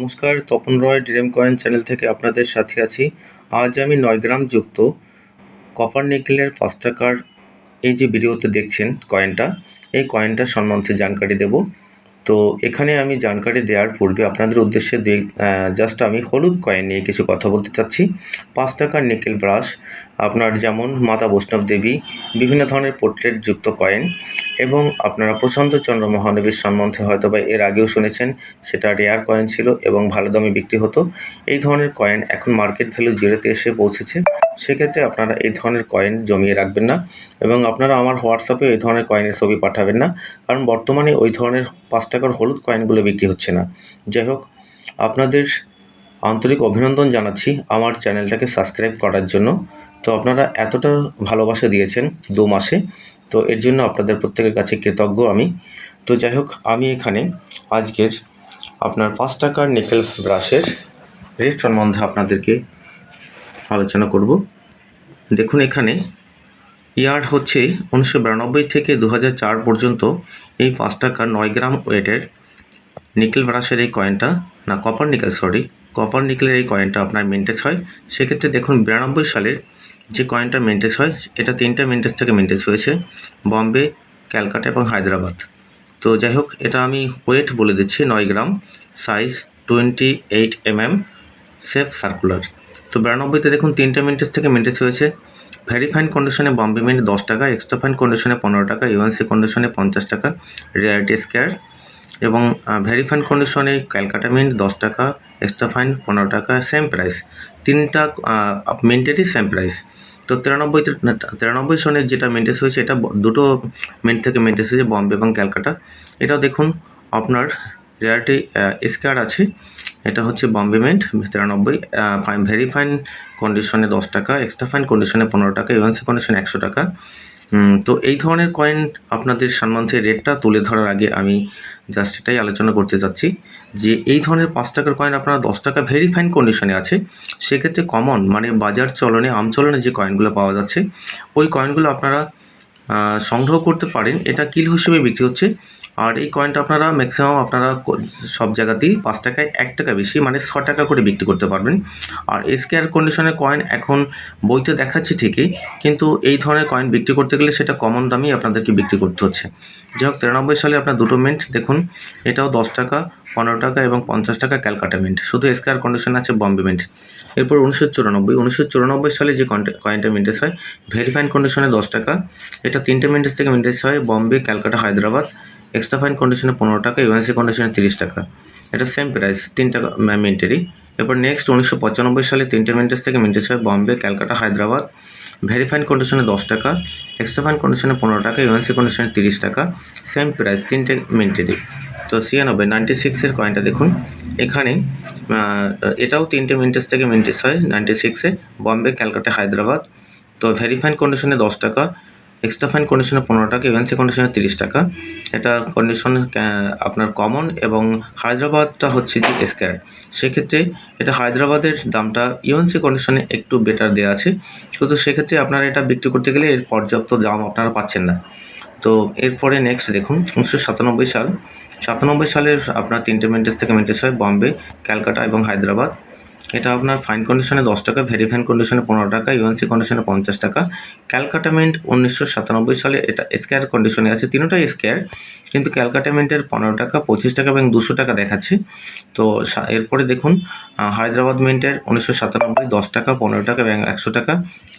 নমস্কার, Tapan Roy dream coin channel থেকে আপনাদের সাথে আছি। আজ আমি নয় গ্রাম যুক্ত কপার নিকেলের পাঁচ টাকার এই যে ভিডিওতে দেখছেন কয়েনটা, এই কয়েনটা সম্বন্ধে জানকারি দেব। তো এখানে আমি জানকারি দেওয়ার পূর্বে আপনাদের উদ্দেশ্যে জাস্ট আমি হলুদ কয়েন নিয়ে কিছু কথা বলতে চাচ্ছি। পাঁচ টাকার নিকেল ব্রাশ আপনার যেমন মাতা বৈষ্ণব দেবী বিভিন্ন ধরনের পোর্ট্রেট যুক্ত কয়েন এবং আপনারা প্রশান্ত চন্দ্র মহানবীর সম্বন্ধে হয়তো বা এর আগেও শুনেছেন, সেটা রেয়ার কয়েন ছিল এবং ভালো দামে বিক্রি হতো। এই ধরনের কয়েন এখন মার্কেট ভ্যালু জিরোতে এসে পৌঁছেছে। সেক্ষেত্রে আপনারা এই ধরনের কয়েন জমিয়ে রাখবেন না এবং আপনারা আমার হোয়াটসঅ্যাপে এই ধরনের কয়েনের ছবি পাঠাবেন না, কারণ বর্তমানে ওই ধরনের পাঁচ টাকার হলুদ কয়েনগুলো বিক্রি হচ্ছে না। যাই হোক, আপনাদের আন্তরিক অভিনন্দন জানাচ্ছি আমার চ্যানেলটাকে সাবস্ক্রাইব করার জন্য। তো আপনারা এতটা ভালোবাসা দিয়েছেন দু মাসে, তো এর জন্য আপনাদের প্রত্যেকের কাছে কৃতজ্ঞ আমি। তো যাই হোক, আমি এখানে আজকের আপনার পাঁচ টাকার নিকেল ব্রাশের রেট সম্বন্ধে আপনাদেরকে আলোচনা করব। দেখুন এখানে, ইয়ার হচ্ছে উনিশশো বিরানব্বই থেকে দু পর্যন্ত এই পাঁচ টাকার নয় গ্রাম ওয়েটের নিকেল ব্রাশের এই কয়েনটা, না কপার নিকেল সরি কপার নিকেলের এই কয়েনটা আপনার মেনটেজ হয়। সেক্ষেত্রে দেখুন বিরানব্বই সালের যে কয়েনটা মেনটেজ হয়, এটা তিনটা মেনটেজ থেকে মেনটেজ হয়েছে বম্বে ক্যালকাটা এবং হায়দ্রাবাদ তো যাই হোক, এটা আমি ওয়েট বলে দিচ্ছি, নয় gram size twenty eight M M shape circular তো বিরানব্বইতে দেখুন, তিনটে মিন্টেজ থেকে মিন্টেজ হয়েছে। ভেরি ফাইন কন্ডিশনে বম্বে মিন্ট দশ টাকা এক্সট্রা ফাইন কন্ডিশনে পনেরো টাকা ইউএনসি কন্ডিশনে পঞ্চাশ টাকা রিয়ালিটি স্কেয়ার এবং ভেরি ফাইন কন্ডিশনে ক্যালকাটা মিন্ট দশ টাকা এক্সট্রা ফাইন পনেরো টাকা সেম প্রাইস তিনটা মিন্টেরই সেম প্রাইস তো তিরানব্বইতে তিরানব্বই সনের যেটা মেনটেস হয়েছে, এটা দুটো মিন্ট থেকে মেনটেস হয়েছে বম্বে এবং ক্যালকাটা। এটাও দেখুন, আপনার রেয়ারটি স্কার আছে। এটা হচ্ছে বম্বে মেন্ট তিরানব্বই ফাইন ভেরি ফাইন কন্ডিশনে দশ টাকা এক্সট্রা ফাইন কন্ডিশনে পনেরো টাকা ইউএনসি কন্ডিশনে একশো টাকা। তো এই ধরনের কয়েন আপনাদের সম্বন্ধে রেটটা তুলে ধরার আগে আমি জাস্ট এটাই আলোচনা করতে চাচ্ছি যে এই ধরনের পাঁচ টাকার কয়েন আপনারা দশ টাকা ভেরি ফাইন কন্ডিশনে আছে। সেক্ষেত্রে কমন মানে বাজার চলনে আমচলনে যে কয়েনগুলো পাওয়া যাচ্ছে, ওই কয়েনগুলো আপনারা সংগ্রহ করতে পারেন। এটা কিল হিসেবে বিক্রি হচ্ছে আর এই কয়েনটা আপনারা ম্যাক্সিমাম আপনারা সব জায়গাতেই পাঁচ টাকায় এক টাকা বেশি মানে ছ টাকা করে বিক্রি করতে পারবেন। আর স্কেয়ার কন্ডিশনের কয়েন এখন বইতে দেখাচ্ছি ঠিকই, কিন্তু এই ধরনের কয়েন বিক্রি করতে গেলে সেটা কমন দামেই আপনাদেরকে বিক্রি করতে হচ্ছে। যাই হোক, তিরানব্বই সালে আপনার দুটো মিন্ট দেখুন, এটাও দশ টাকা, পনেরো টাকা এবং পঞ্চাশ টাকা ক্যালকাটা মিন্ট শুধু স্কেয়ার কন্ডিশন আছে বম্বে মিন্ট এরপর উনিশশো চুরানব্বই উনিশশো চুরানব্বই সালে যে কয়েনটা মিন্টেস হয় ভেরিফাইন কন্ডিশনে দশ টাকা, এটা তিনটে মিন্টেস থেকে মিন্টেস হয়, বম্বে, ক্যালকাটা, হায়দ্রাবাদ। এক্সট্রা ফাইন কন্ডিশনে পনেরো টাকা ইউএনসি কন্ডিশনে তিরিশ টাকা। এটা সেম প্রাইস তিন টাকা মিন্টেরই এরপর নেক্সট উনিশশো পঁচানব্বই সালে তিনটে মিন্টেজ থেকে মিন্টেজ হয় বম্বে ক্যালকাটা হায়দ্রাবাদ ভেরিফাইন কন্ডিশনে দশ টাকা এক্সট্রা ফাইন কন্ডিশনে পনেরো টাকা ইউএনসি কন্ডিশনে তিরিশ টাকা। সেম প্রাইস তিনটে মিন্টেরই তো ছিয়ানব্বই নাইনটি সিক্সের কয়েনটা দেখুন। এখানে এটাও তিনটে মিন্টেজ থেকে মিন্টেজ হয় নাইনটি সিক্সে বম্বে ক্যালকাটা হায়দ্রাবাদ তো ভেরিফাইন কন্ডিশনে দশ টাকা এক্সট্রা ফাইন কন্ডিশনে পনেরো টাকা ইভেন্সি কন্ডিশনে তিরিশ টাকা। এটা কন্ডিশন আপনার কমন এবং হায়দ্রাবাদটা হচ্ছে যে স্কোয়ার সেক্ষেত্রে এটা হায়দ্রাবাদের দামটা ইউএনসি কন্ডিশনে একটু বেটার দেওয়া আছে। কিন্তু সেক্ষেত্রে আপনারা এটা বিক্রি করতে গেলে এর পর্যাপ্ত দাম আপনারা পাচ্ছেন না। তো এরপরে নেক্সট দেখুন, উনিশশো সাতানব্বই সাল। সাতানব্বই সালের আপনার তিনটে মেন্টেস থেকে মেন্টেস হয় বম্বে ক্যালকাটা এবং হায়দ্রাবাদ। এটা আপনার ফাইন কন্ডিশনে দশ টাকা ভেরি ফাইন কন্ডিশনে পনেরো টাকা ইউএনসি কন্ডিশনে পঞ্চাশ টাকা। ক্যালকাটামেন্ট উনিশশো সাতানব্বই সালে এটা স্কেয়ার কন্ডিশনে আছে। তিনটাই স্কেয়ার কিন্তু ক্যালকাটামেন্টের পনেরো টাকা, পঁচিশ টাকা এবং দুশো টাকা দেখাচ্ছে। তো এরপরে দেখুন হায়দ্রাবাদ মিন্টের উনিশশো সাতানব্বই, দশ টাকা, পনেরো টাকা এবং একশো টাকা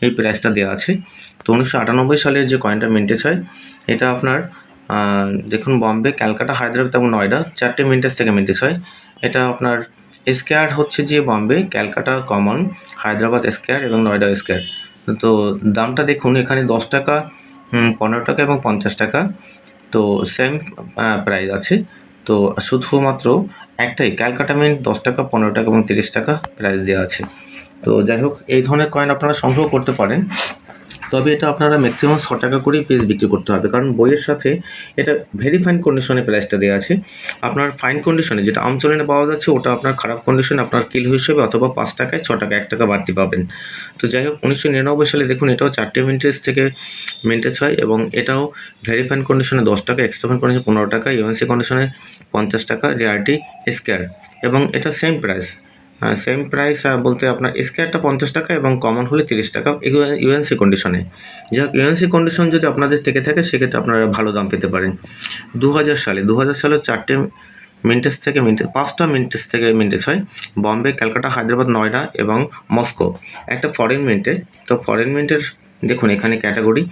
এই প্রাইসটা দেওয়া আছে। তো উনিশশো আটানব্বই সালের যে কয়েনটা মিন্টেজ হয়, এটা আপনার দেখুন বম্বে ক্যালকাটা হায়দ্রাবাদ এবং নয়ডা চারটে মিন্টেজ থেকে মিন্টেজ হয়। এটা আপনার স্কোয়ার হচ্ছে যে বম্বে, ক্যালকাটা কমন, হায়দ্রাবাদ স্কোয়ার এবং নয়ডা স্কোয়ার। তো দামটা দেখুন, এখানে দশ টাকা পনেরো টাকা এবং পঞ্চাশ টাকা। তো সেম প্রাইস আছে। তো শুধুমাত্র একটাই, ক্যালকাটা মিন্ট দশ টাকা, পনেরো টাকা এবং তিরিশ টাকা প্রাইস দেওয়া আছে। তো যাই হোক, এই ধরনের কয়েন আপনারা সংগ্রহ করতে পারেন। তবে এটা আপনারা ম্যাক্সিমাম ছ টাকা করেই পিস বিক্রি করতে হবে। কারণ বইয়ের সাথে এটা ভেরি ফাইন কন্ডিশনে প্রাইসটা দেওয়া আছে। আপনার ফাইন কন্ডিশনে যেটা আমচলনে পাওয়া যাচ্ছে, ওটা আপনার খারাপ কন্ডিশনে আপনার কিল হিসেবে অথবা পাঁচ টাকায়, ছ টাকা এক টাকা বাড়তি পাবেন। তো যাই হোক, উনিশশো নিরানব্বই সালে দেখুন, এটাও চারটে মিন্টেজ থেকে মিন্টেজ হয় এবং এটাও ভেরি ফাইন কন্ডিশনে দশ টাকা এক্সট্রা ফাইন কন্ডিশনে পনেরো টাকা ইউএনসি কন্ডিশনে পঞ্চাশ টাকা রেয়ারটি স্কোয়ার এবং এটা সেম প্রাইস সেম প্রাইস বলতে আপনার স্কোয়ারটা পঞ্চাশ টাকা এবং কমন হলে তিরিশ টাকা ইউএনসি কন্ডিশনে যাই হোক ইউএনসি কন্ডিশন যদি আপনাদের থেকে থাকে, সেক্ষেত্রে আপনারা ভালো দাম পেতে পারেন। দু হাজার সালে দু হাজার সালে চারটে মিন্টেজ থেকে মিন্টেজ পাঁচটা মিন্টেজ থেকে মিন্টেজ হয়। বম্বে ক্যালকাটা হায়দ্রাবাদ নয়ডা এবং মস্কো একটা ফরেন মিন্টে তো ফরেন মিন্টের দেখুন এখানে ক্যাটাগরি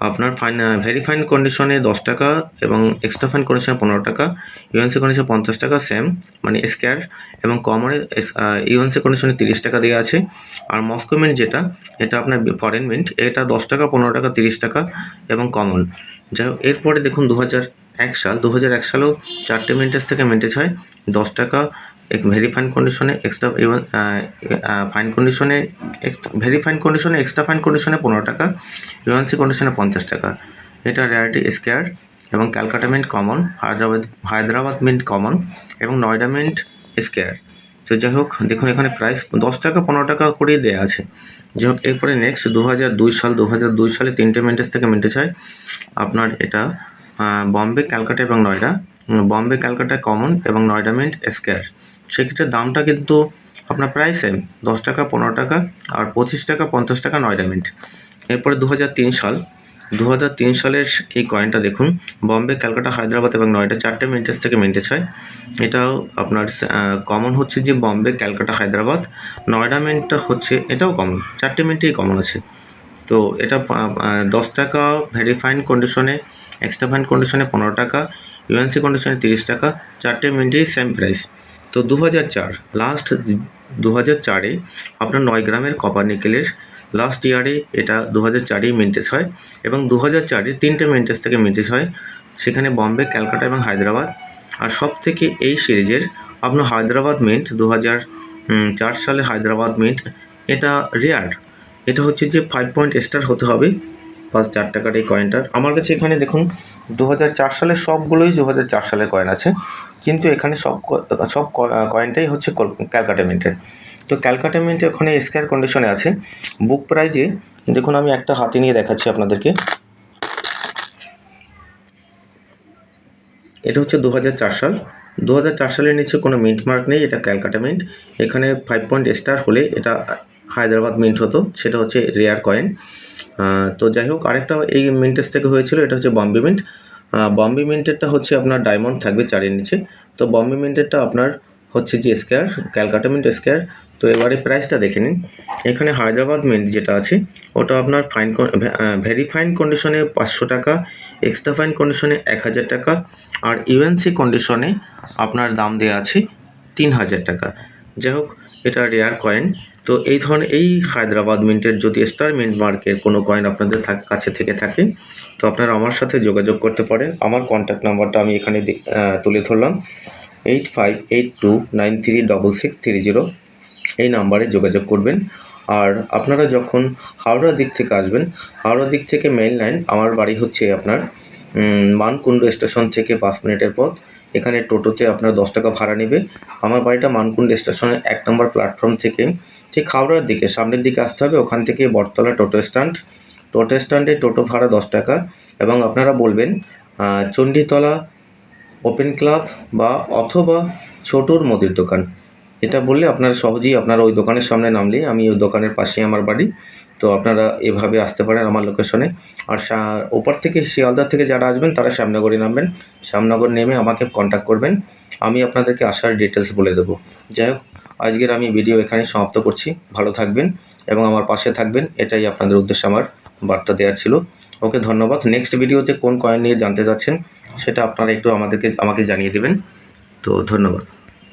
আপনার ফাইন ভেরি ফাইন কন্ডিশনে দশ টাকা এবং এক্সট্রা ফাইন কন্ডিশনে পনেরো টাকা ইউএনসি কন্ডিশনে পঞ্চাশ টাকা সেম মানে স্কোয়ার এবং কমনে ইউএনসি কন্ডিশনে তিরিশ টাকা দেওয়া আছে। আর মস্কো মিন্ট যেটা, এটা আপনার ফরেন মিন্ট এটা দশ টাকা, পনেরো টাকা, তিরিশ টাকা এবং কমন যাই হোক, এরপরে দেখুন দু হাজার এক সাল দু হাজার এক সালেও চারটে মিন্টেজ থেকে মিন্টেজ হয়, দশ টাকা ভেরি ফাইন কন্ডিশনে এক্সট্রা ইভেন ফাইন কন্ডিশনে এক্সট্রা ভেরি ফাইন কন্ডিশনে এক্সট্রা ফাইন কন্ডিশনে পনেরো টাকা। ইউএনসি কন্ডিশনে পঞ্চাশ টাকা। এটা রেয়ারিটি স্কেয়ার এবং Calcutta mint common Hyderabad Hyderabad mint common এবং নয়ডা মিন্ট স্কেয়ার তো যাই হোক, দেখুন এখানে প্রাইস দশ টাকা, পনেরো টাকা করেই দেওয়া আছে। যাই হোক, এরপরে নেক্সট দু হাজার দুই সাল দু হাজার দুই সালে তিনটে মিন্টেজ থেকে মিন্টেজ হয়। আপনার এটা বম্বে ক্যালকাটা এবং নয়ডা। বম্বে ক্যালকাটা কমন এবং নয়ডা মিন্ট স্কোয়ার সেক্ষেত্রে দামটা কিন্তু আপনার প্রায় সেম দশ টাকা, পনেরো টাকা আর পঁচিশ টাকা, পঞ্চাশ টাকা নয়ডা মিন্ট এরপরে দু হাজার তিন সাল দু হাজার তিন সালের এই কয়েনটা দেখুন বম্বে ক্যালকাটা হায়দ্রাবাদ এবং নয়ডা চারটে মিন্টেজ থেকে মিন্টেজ হয়। এটাও আপনার কমন হচ্ছে যে বম্বে ক্যালকাটা হায়দ্রাবাদ নয়ডা মিন্টটা হচ্ছে, এটাও কমন চারটে মিন্টেই কমন আছে। তো এটা দশ টাকা ভেরি ফাইন কন্ডিশনে এক্সট্রা ফাইন কন্ডিশনে পনেরো টাকা ইউএনসি কন্ডিশনে তিরিশ টাকা, চারটে মিনিটেই সেম প্রাইস তো দু হাজার চার লাস্ট দু চারে আপনার নয় গ্রামের কপার নিকেলের লাস্ট ইয়ারে এটা দু হাজার চারেই মেনটেজ হয় এবং দু হাজার চারে তিনটে মেনটেজ থেকে মেনটেজ হয়। সেখানে বম্বে ক্যালকাটা এবং হায়দ্রাবাদ আর সব থেকে এই সিরিজের আপনার হায়দ্রাবাদ মিন্ট দু হাজার চার সালে হায়দ্রাবাদ মিন্ট এটা রেয়ার এটা হচ্ছে যে ফাইভ পয়েন্ট স্টার হতে হবে। ফার্স্ট চার টাকার এই কয়েনটার আমার কাছে এখানে দেখুন দু সালের সবগুলোই দু হাজার চার সালের কয়েন আছে। কিন্তু এখানে সব সব কয়েনটাই হচ্ছে ক্যালকাটা মিন্টের। তো ক্যালকাটা মিন্ট ওখানে স্কোয়ার কন্ডিশনে আছে। বুক প্রাইজে দেখুন আমি একটা হাতে নিয়ে দেখাচ্ছি আপনাদেরকে। এটা হচ্ছে দু হাজার চার সাল। দু হাজার চার সালের নিচে কোনো মিন্ট মার্ক নেই, এটা ক্যালকাটা মিন্ট। এখানে ফাইভ পয়েন্ট স্টার হলে এটা হায়দ্রাবাদ মিন্ট হতো, সেটা হচ্ছে রেয়ার কয়েন তো যাই হোক, আরেকটা এই মিন্টেস থেকে হয়েছিল, এটা হচ্ছে বম্বে মিন্ট বম্বে মিন্টেরটা হচ্ছে আপনার ডায়মন্ড থাকবে চারের নিচে। তো বম্বে মিন্টেরটা আপনার হচ্ছে যে স্কোয়ার ক্যালকাটা মিন্ট স্কোয়ার তো এবারে প্রাইসটা দেখে নিন। এখানে হায়দ্রাবাদ মিন্ট যেটা আছে, ওটা আপনার ফাইন ভেরি ফাইন কন্ডিশনে পাঁচশো টাকা এক্সট্রা ফাইন কন্ডিশনে এক হাজার টাকা, আর ইউএনসি কন্ডিশনে আপনার দাম দেওয়া আছে তিন হাজার টাকা। যাই হোক এটা রেয়ার কয়েন তো এই ধরনের, এই হায়দ্রাবাদ মিন্টের যদি স্টার মিন্ট মার্কের কোনো কয়েন আপনাদের কাছে থেকে থাকে, তো আপনারা আমার সাথে যোগাযোগ করতে পারেন। আমার কন্ট্যাক্ট নাম্বারটা আমি এখানে তুলে ধরলাম। Eight five eight two nine three double six three zero এই নাম্বারে যোগাযোগ করবেন। আর আপনারা যখন হাওড়া দিক থেকে আসবেন, হাওড়া দিক থেকে মেইন লাইন আমার বাড়ি হচ্ছে আপনার মানকুণ্ড স্টেশন থেকে পাঁচ মিনিটের পথ। এখানে টোটোতে আপনার দশ টাকা ভাড়া নেবে। আমার বাড়িটা মানকুণ্ড স্টেশনের এক নম্বর প্ল্যাটফর্ম থেকে ঠিক হাওড়ার দিকে, সামনের দিকে আসতে হবে। ওখান থেকে বটতলা টোটো স্ট্যান্ড। টোটো স্ট্যান্ডে টোটো ভাড়া দশ টাকা এবং আপনারা বলবেন চণ্ডীতলা ওপেন ক্লাব বা অথবা ছোটোর মুদির দোকান। এটা বললে আপনারা সহজেই আপনারা ওই দোকানের সামনে নামলেই আমি ওই দোকানের পাশেই আমার বাড়ি। তো আপনারা এভাবে আসতে পারেন আমার লোকেশনে আর ওপার থেকে শিয়ালদা থেকে যারা আসবেন, তারা শ্যামনগরে নামবেন। শ্যামনগর নেমে আমাকে কন্ট্যাক্ট করবেন। আমি আপনাদেরকে আসার ডিটেলস বলে দেবো। যাই হোক, আজকের আমি ভিডিও এখানে সমাপ্ত করছি। ভালো থাকবেন এবং আমার পাশে থাকবেন। এটাই আপনাদের উদ্দেশ্যে আমার বার্তা দেওয়ার ছিল। ওকে, ধন্যবাদ। নেক্সট ভিডিওতে কোন কয়েন নিয়ে জানতে চাচ্ছেন সেটা আপনারা একটু আমাদেরকে, আমাকে জানিয়ে দেবেন। তো ধন্যবাদ।